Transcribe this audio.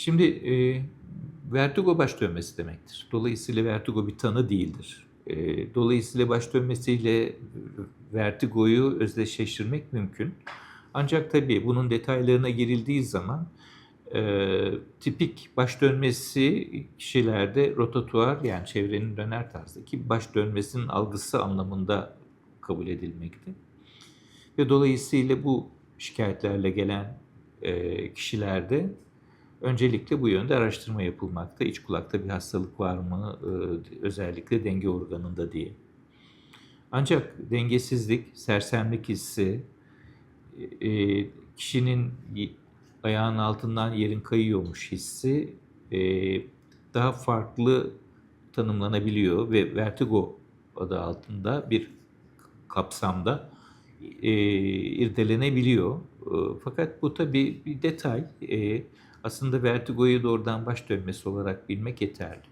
Şimdi e, vertigo baş dönmesi demektir. Dolayısıyla vertigo bir tanı değildir. E, dolayısıyla baş dönmesiyle vertigoyu özdeşleştirmek mümkün. Ancak tabii bunun detaylarına girildiği zaman e, tipik baş dönmesi kişilerde rotatuar yani çevrenin döner tarzdaki baş dönmesinin algısı anlamında kabul edilmekte. Ve dolayısıyla bu şikayetlerle gelen e, kişilerde öncelikle bu yönde araştırma yapılmakta. İç kulakta bir hastalık var mı e, özellikle denge organında diye. Ancak dengesizlik, sersemlik hissi, e, kişinin y- ayağının altından yerin kayıyormuş hissi e, daha farklı tanımlanabiliyor ve vertigo adı altında bir kapsamda e, irdelenebiliyor. E, fakat bu tabii bir detay. E, aslında vertigoyu doğrudan baş dönmesi olarak bilmek yeterli.